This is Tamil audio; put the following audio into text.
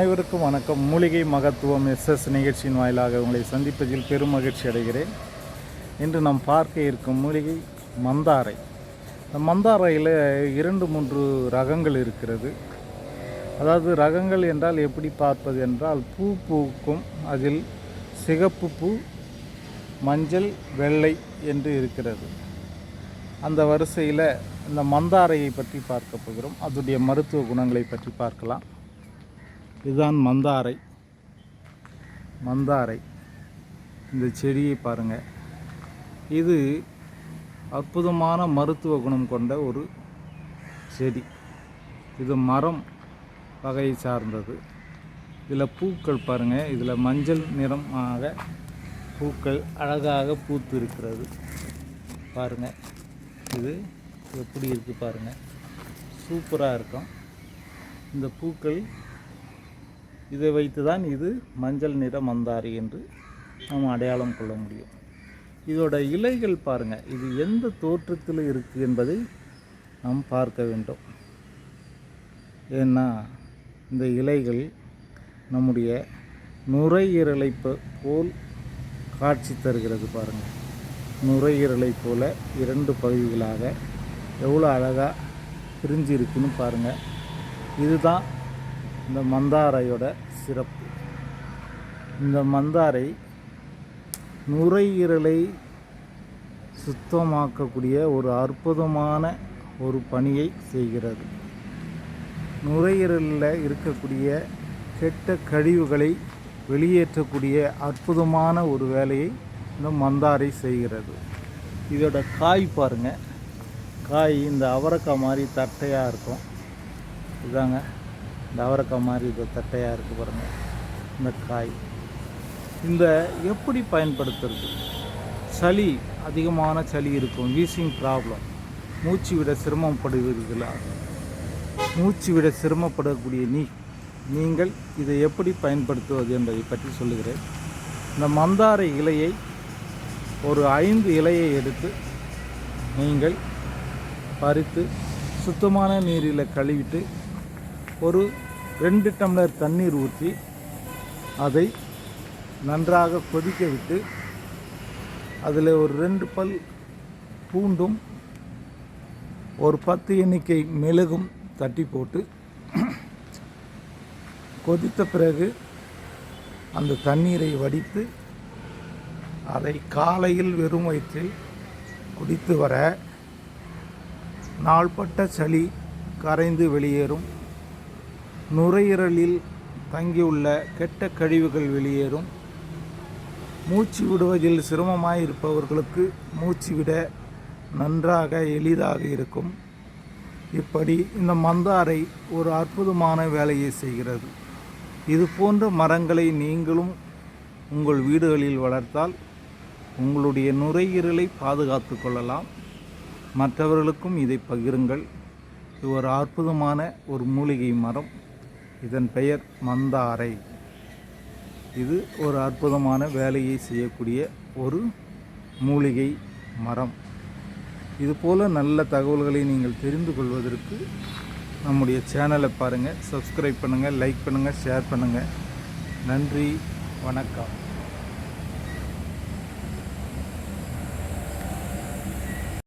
அனைவருக்கும் வணக்கம். மூலிகை மகத்துவம் எஸ்எஸ் நிகழ்ச்சியின் வாயிலாக உங்களை சந்திப்பதில் பெரும் மகிழ்ச்சி அடைகிறேன். இன்று நாம் பார்க்க இருக்கும் மூலிகை மந்தாரை. இந்த மந்தாரையில் இரண்டு மூன்று ரகங்கள் இருக்கிறது. அதாவது ரகங்கள் என்றால் எப்படி பார்ப்பது என்றால் பூ பூக்கும் அதில் சிகப்பு பூ மஞ்சள் வெள்ளை என்று இருக்கிறது. அந்த வரிசையில் இந்த மந்தாரையை பற்றி பார்க்க போகிறோம். அதனுடைய மருத்துவ குணங்களை பற்றி பார்க்கலாம். இதுதான் மந்தாரை. மந்தாரை. இந்த செடியை பாருங்கள் இது அற்புதமான மருத்துவ குணம் கொண்ட ஒரு செடி. இது மரம் வகையை சார்ந்தது. இதில் பூக்கள் பாருங்கள் இதில் மஞ்சள் நிறமாக பூக்கள் அழகாக பூத்து இருக்கிறது பாருங்கள் இது எப்படி இருக்குது பாருங்கள் சூப்பராக இருக்கும். இந்த பூக்கள் இதை வைத்து தான் இது மஞ்சள் நிற மந்தாரி என்று நாம் அடையாளம் கொள்ள முடியும். இதோட இலைகள் பாருங்கள் இது எந்த தோற்றத்தில் இருக்குது என்பதை நாம் பார்க்க வேண்டும். ஏன்னா இந்த இலைகள் நம்முடைய நுரையீரலை போல் காட்சி தருகிறது பாருங்கள் நுரையீரலை போல இரண்டு பகுதிகளாக எவ்வளோ அழகாக பிரிஞ்சு இருக்குன்னு பாருங்கள் இதுதான் இந்த மந்தாரையோட சிறப்பு. இந்த மந்தாரை நுரையீரலை சுத்தமாக்கக்கூடிய ஒரு அற்புதமான ஒரு பணியை செய்கிறது. நுரையீரலில் இருக்கக்கூடிய கெட்ட கழிவுகளை வெளியேற்றக்கூடிய அற்புதமான ஒரு வேலையை இந்த மந்தாரை செய்கிறது. இதோட காய் பாருங்கள் காய் இந்த அவரக்காய் மாதிரி தட்டையாக இருக்கும். இதாங்க. இந்த அவரக்காய் மாதிரி இது தட்டையாக இருக்குது பாருங்கள் இந்த காய். இந்த எப்படி பயன்படுத்துறது? சளி அதிகமான சளி இருக்கும். வீசிங் ப்ராப்ளம் மூச்சு விட சிரமப்படுவீர்களா? மூச்சு விட சிரமப்படக்கூடிய நீ நீங்கள் இதை எப்படி பயன்படுத்துவது என்பதை பற்றி சொல்லுகிறேன். இந்த மந்தாரை இலையை ஒரு ஐந்து இலையை எடுத்து நீங்கள் பறித்து சுத்தமான நீரில் கழுவிட்டு ஒரு ரெண்டு டம்ளர் தண்ணீர் ஊற்றி அதை நன்றாக கொதிக்க விட்டு அதில் ஒரு ரெண்டு பல் பூண்டும் ஒரு பத்து எண்ணிக்கை மெழுகும் தட்டி போட்டு கொதித்த பிறகு அந்த தண்ணீரை வடித்து அதை காலையில் வெறும் வயிற்றில் குடித்து வர நாள்பட்ட சளி கரைந்து வெளியேறும். நுரையீரலில் தங்கியுள்ள கெட்ட கழிவுகள் வெளியேறும். மூச்சு விடுவதில் சிரமமாய் இருப்பவர்களுக்கு மூச்சு விட நன்றாக எளிதாக இருக்கும். இப்படி இந்த மந்தாரை ஒரு அற்புதமான வேலையை செய்கிறது. இது போன்ற மரங்களை நீங்களும் உங்கள் வீடுகளில் வளர்த்தால் உங்களுடைய நுரையீரலை பாதுகாத்து கொள்ளலாம். மற்றவர்களுக்கும் இதை பகிருங்கள். இது ஒரு அற்புதமான ஒரு மூலிகை மரம். இதன் பெயர் மந்தாரை. இது ஒரு அற்புதமான வேலையை செய்யக்கூடிய ஒரு மூலிகை மரம். இதுபோல் நல்ல தகவல்களை நீங்கள் தெரிந்து கொள்வதற்கு நம்முடைய சேனலை பாருங்கள் சப்ஸ்கிரைப் பண்ணுங்கள் லைக் பண்ணுங்கள் ஷேர் பண்ணுங்கள் நன்றி வணக்கம்.